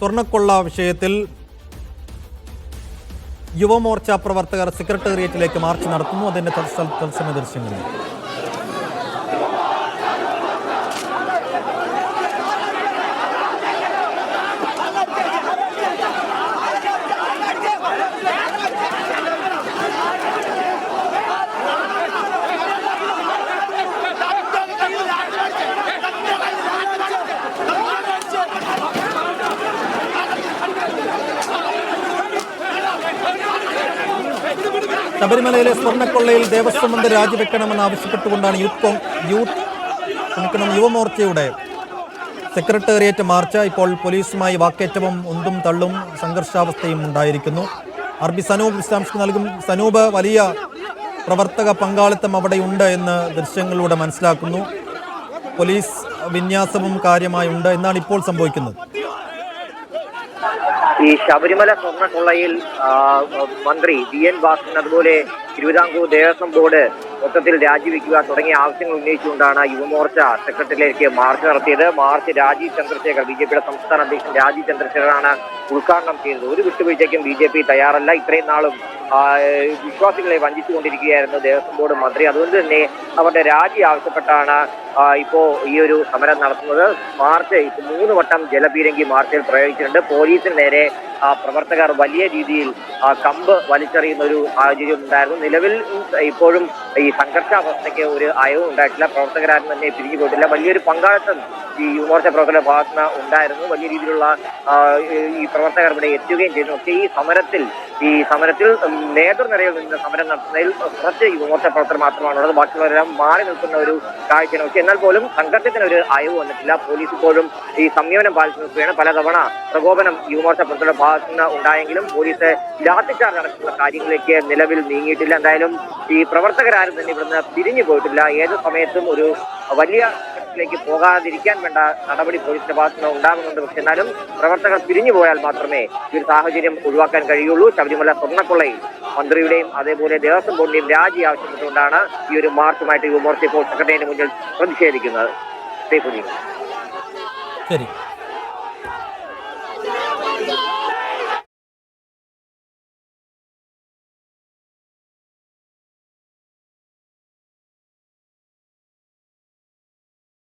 സ്വർണക്കൊള്ള വിഷയത്തിൽ യുവമോർച്ച പ്രവർത്തകർ സെക്രട്ടേറിയറ്റിലേക്ക് മാർച്ച് നടത്തുന്നു. അതിന്റെ തത്സ- തത്സമയ ദൃശ്യങ്ങളിൽ ശബരിമലയിലെ സ്വർണക്കൊള്ളയിൽ ദേവസ്വം മന്ത്രി രാജിവെക്കണമെന്ന് ആവശ്യപ്പെട്ടുകൊണ്ടാണ് യൂത്ത് യൂത്ത് ക്ഷമിക്കണം യുവമോർച്ചയുടെ സെക്രട്ടേറിയറ്റ് മാർച്ച്. ഇപ്പോൾ പോലീസുമായി വാക്കേറ്റവും ഉന്തും തള്ളും സംഘർഷാവസ്ഥയും ഉണ്ടായിരിക്കുന്നു. ആർ ബി സനൂപ് വിശദാംശം നൽകും. സനൂപ് വലിയ പ്രവർത്തക പങ്കാളിത്തം അവിടെയുണ്ട് എന്ന് ദൃശ്യങ്ങളിലൂടെ മനസ്സിലാക്കുന്നു. പോലീസ് വിന്യാസവും കാര്യമായുണ്ട് എന്നാണ് ഇപ്പോൾ സംഭവിക്കുന്നത്. ഈ ശബരിമല സ്വർണക്കൊള്ളയിൽ കൊള്ളയിൽ മന്ത്രി വി എൻ വാസൻ അതുപോലെ തിരുവിതാംകൂർ ദേവസ്വം ബോർഡ് മൊത്തത്തിൽ രാജിവെക്കുക തുടങ്ങിയ ആവശ്യങ്ങൾ ഉന്നയിച്ചുകൊണ്ടാണ് യുവമോർച്ച സെക്രട്ടറിയിലേക്ക് മാർച്ച് നടത്തിയത്. March Rajeev Chandrasekhar B J പിയുടെ സംസ്ഥാന അധ്യക്ഷൻ രാജീവ് ചന്ദ്രശേഖറാണ് ഉദ്ഘാടനം ചെയ്തത്. ഒരു വിട്ടുവീഴ്ചയ്ക്കും ബി ജെ പി തയ്യാറല്ല. ഇത്രയും നാളും വിശ്വാസികളെ വഞ്ചിച്ചുകൊണ്ടിരിക്കുകയായിരുന്നു ദേവസ്വം ബോർഡ് മന്ത്രി. അതുകൊണ്ട് തന്നെ അവരുടെ രാജി ആവശ്യപ്പെട്ടാണ് ഇപ്പോ ഈ ഒരു സമരം നടത്തുന്നത്. മാർച്ച് മൂന്ന് വട്ടം ജലപീരങ്കി മാർച്ചിൽ പ്രയോഗിച്ചിട്ടുണ്ട്. പോലീസിന് നേരെ പ്രവർത്തകർ വലിയ രീതിയിൽ കമ്പ് വലിച്ചെറിയുന്ന ഒരു സാഹചര്യം ഉണ്ടായിരുന്നു നിലവിൽ ഇപ്പോഴും ഈ സംഘർഷാവസ്ഥയ്ക്ക് ഒരു അയവും ഉണ്ടായിട്ടില്ല. പ്രവർത്തകരാരും തന്നെ പിരിഞ്ഞു പോയിട്ടില്ല വലിയൊരു പങ്കാളിത്തം ഈ യുവമോർച്ച പ്രവർത്തകരുടെ ഭാഗത്ത് നിന്ന് ഉണ്ടായിരുന്നു. വലിയ രീതിയിലുള്ള ഈ പ്രവർത്തകർ ഇവിടെ എത്തുകയും ചെയ്തു. പക്ഷേ ഈ സമരത്തിൽ ഈ സമരത്തിൽ നേതൃനിരയിൽ നിന്ന് സമരം നടത്തുന്നതിൽ കുറച്ച് യുവമോർച്ച പ്രവർത്തകർ മാത്രമാണുള്ളത്. ബാക്കിയുള്ളവരെല്ലാം മാറി നിൽക്കുന്ന ഒരു കാഴ്ചയാണ്. പക്ഷേ എന്നാൽ പോലും സംഘർഷത്തിന് ഒരു അയവ് വന്നിട്ടില്ല. പോലീസ് ഇപ്പോഴും ഈ സംയമനം പാലിച്ചു നിൽക്കുകയാണ്. പലതവണ പ്രകോപനം യുവമോർച്ച പ്രവർത്തകരുടെ ഭാഗത്ത് നിന്ന് ഉണ്ടായെങ്കിലും പോലീസ് ലാത്തിച്ചാർജ് നടക്കുന്ന കാര്യങ്ങളിലേക്ക് നിലവിൽ നീങ്ങിയിട്ടില്ല. എന്തായാലും ഈ പ്രവർത്തകരാരും തന്നെ ഇവിടുന്ന് പിരിഞ്ഞു പോയിട്ടില്ല. ഏത് സമയത്തും ഒരു വലിയ ഘട്ടത്തിലേക്ക് പോകാതിരിക്കാൻ വേണ്ട നടപടി പോലീസിന്റെ ഭാഗത്ത് നിന്ന് ഉണ്ടാകുന്നുണ്ട്. പക്ഷെ എന്നാലും പ്രവർത്തകർ പിരിഞ്ഞു പോയാൽ മാത്രമേ ഈ ഒരു സാഹചര്യം ഒഴിവാക്കാൻ കഴിയുള്ളൂ. ശബരിമല സ്വർണക്കൊള്ളയിൽ മന്ത്രിയുടെയും അതേപോലെ ദേവസ്വം ബോർഡിന്റെയും രാജി ആവശ്യപ്പെട്ടുകൊണ്ടാണ് ഈ ഒരു മാർച്ചുമായിട്ട് യുവമോർച്ച ഇപ്പോൾ സെക്രട്ടറിയുടെ മുന്നിൽ പ്രതിഷേധിക്കുന്നത്. ശരി.